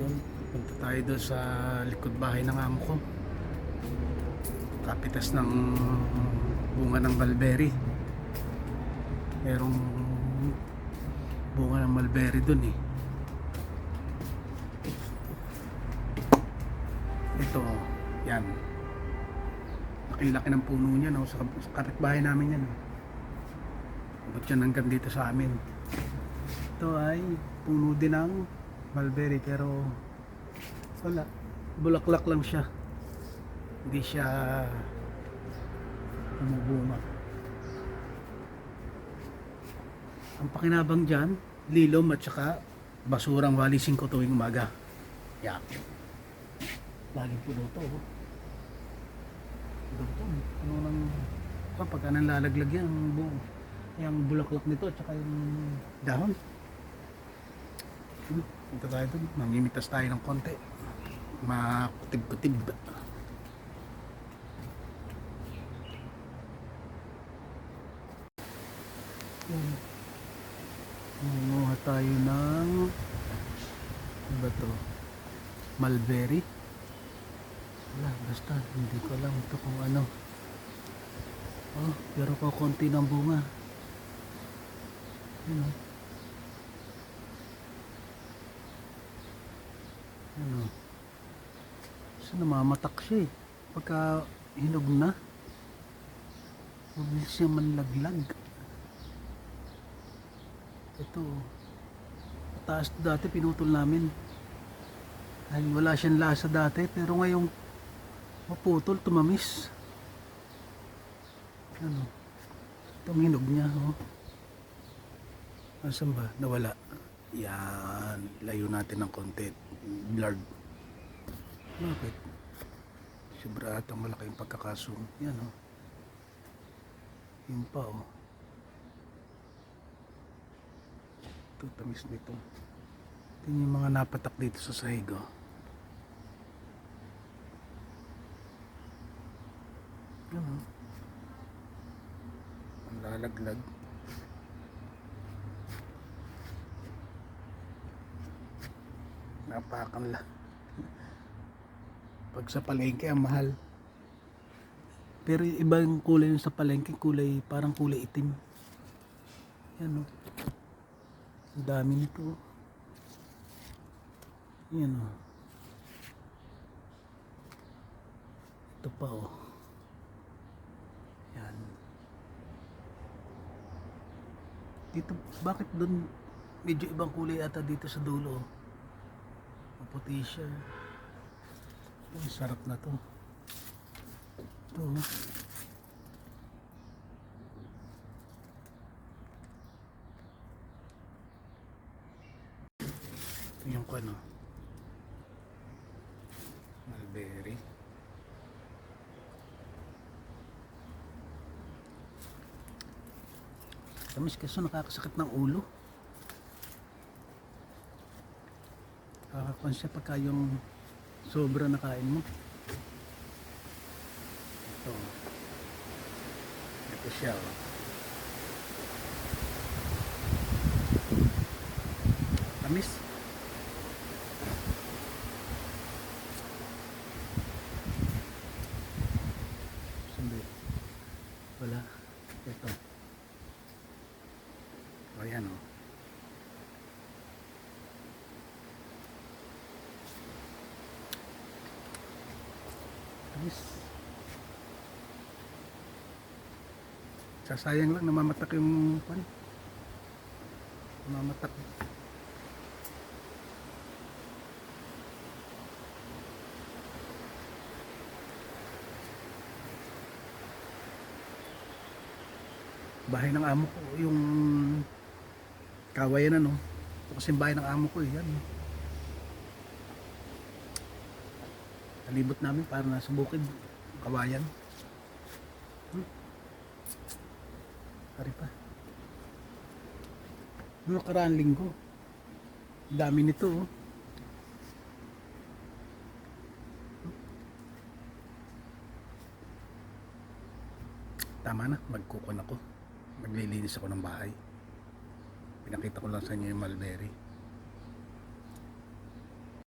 Yun, punta tayo doon sa likod bahay ng amo ko. Kapitas ng bunga ng mulberry. Merong bunga ng mulberry doon eh. Ito, yan. Laki-laki ng puno niya, no? sa, sa kapitbahay namin yan. Abot yan hanggang dito sa amin. Ito ay puno din ng mulberry pero wala. Bulaklak lang siya. Hindi siya umubunga. Ang pakinabang dyan, lilom at saka basurang walising ko tuwing umaga. Yak. Laging puno to. oh. Puno to. Puno ng... Kapag ka lalaglag yan, ang buong yung bulaklak nito at saka yung dahon. Punta tayo dun. Mamimitas tayo ng konti. Makutib-kutib. Manguha tayo ng ba to? Mulberry. Wala, basta hindi ko alam ito kung ano. Oh, pero ko konti ng bunga. Ano? Ano? So namamatak siya eh. Pagka hinog na, mabilis siya manlaglag. Ito, taas dati pinutol namin. Dahil wala siyang lasa dati, pero ngayong maputol, tumamis. Ano? Itong hinog niya, oh. Asan ba? Nawala. Yan. Layo natin ng konti. Blurred. Bakit? Sobra atang malaking pagkakasum. Yan o. Oh. Yun pa o. Oh. Ito, tamis nito. Ito yung mga napatak dito sa sahig o. Yan o. Ang lalaglag. Napakan la. Pag sa palengke ang mahal. Pero yung ibang kulay yung sa palengke kulay parang kulay itim. Yan o ang dami nito. Yan o ito pa o yan. Dito bakit doon medyo ibang kulay ata dito sa dulo oh. Maputi siya. Ang sarap na to. Ito. oh. Ito yung ano. Mulberry. Tamis kaso nakakasakit ng ulo. Siya pagka yung sobra na kain mo. Ito. Ito siya. Oh. Tamis. Sandi. Wala. Ito. O yan o. Oh. Sasayang lang, namamatak yung pan. Namamatak. Bahay ng amo ko, yung kawayan ano. Ito kasi bahay ng amo ko eh, yan. Kalibot namin para nasa bukid, kawayan. Hari pa. Noong nakaraang linggo, dami nito oh. Tama na, magkukon ako. Maglilinis ako ng bahay. Pinakita ko lang sa inyo yung mulberry.